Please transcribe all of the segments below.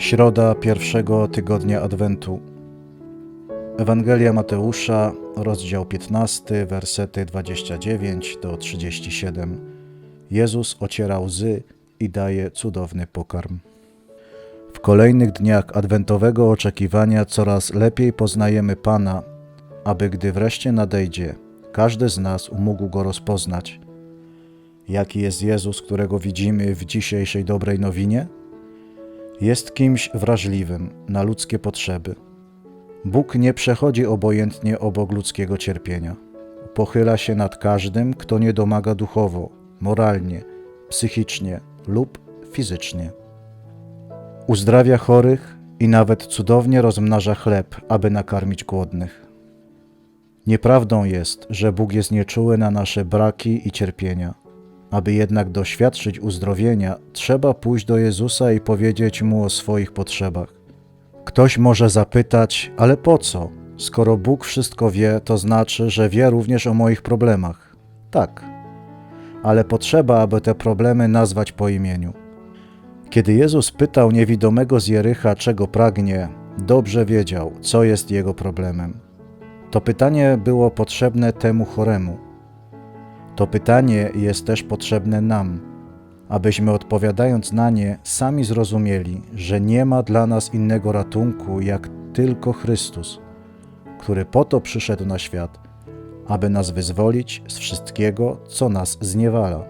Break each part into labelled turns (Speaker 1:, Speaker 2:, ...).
Speaker 1: Środa pierwszego tygodnia Adwentu. Ewangelia Mateusza, rozdział 15, wersety 29 do 37. Jezus ociera łzy i daje cudowny pokarm. W kolejnych dniach adwentowego oczekiwania coraz lepiej poznajemy Pana, aby gdy wreszcie nadejdzie, każdy z nas mógł go rozpoznać. Jaki jest Jezus, którego widzimy w dzisiejszej dobrej nowinie? Jest kimś wrażliwym na ludzkie potrzeby. Bóg nie przechodzi obojętnie obok ludzkiego cierpienia. Pochyla się nad każdym, kto nie domaga duchowo, moralnie, psychicznie lub fizycznie. Uzdrawia chorych i nawet cudownie rozmnaża chleb, aby nakarmić głodnych. Nieprawdą jest, że Bóg jest nieczuły na nasze braki i cierpienia. Aby jednak doświadczyć uzdrowienia, trzeba pójść do Jezusa i powiedzieć mu o swoich potrzebach. Ktoś może zapytać, ale po co? Skoro Bóg wszystko wie, to znaczy, że wie również o moich problemach. Tak, ale potrzeba, aby te problemy nazwać po imieniu. Kiedy Jezus pytał niewidomego z Jericha, czego pragnie, dobrze wiedział, co jest jego problemem. To pytanie było potrzebne temu choremu. To pytanie jest też potrzebne nam, abyśmy odpowiadając na nie sami zrozumieli, że nie ma dla nas innego ratunku jak tylko Chrystus, który po to przyszedł na świat, aby nas wyzwolić z wszystkiego, co nas zniewala.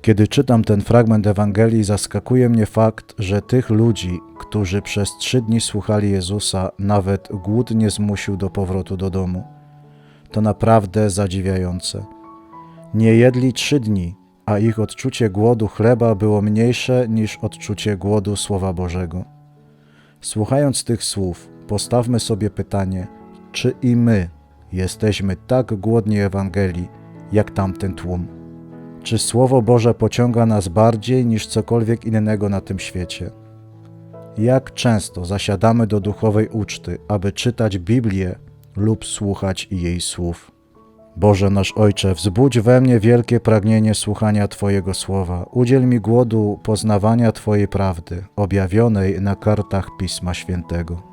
Speaker 1: Kiedy czytam ten fragment Ewangelii, zaskakuje mnie fakt, że tych ludzi, którzy przez trzy dni słuchali Jezusa, nawet głód nie zmusił do powrotu do domu. To naprawdę zadziwiające. Nie jedli trzy dni, a ich odczucie głodu chleba było mniejsze niż odczucie głodu Słowa Bożego. Słuchając tych słów, postawmy sobie pytanie, czy i my jesteśmy tak głodni Ewangelii, jak tamten tłum? Czy Słowo Boże pociąga nas bardziej niż cokolwiek innego na tym świecie? Jak często zasiadamy do duchowej uczty, aby czytać Biblię lub słuchać jej słów? Boże nasz Ojcze, wzbudź we mnie wielkie pragnienie słuchania Twojego słowa. Udziel mi głodu poznawania Twojej prawdy, objawionej na kartach Pisma Świętego.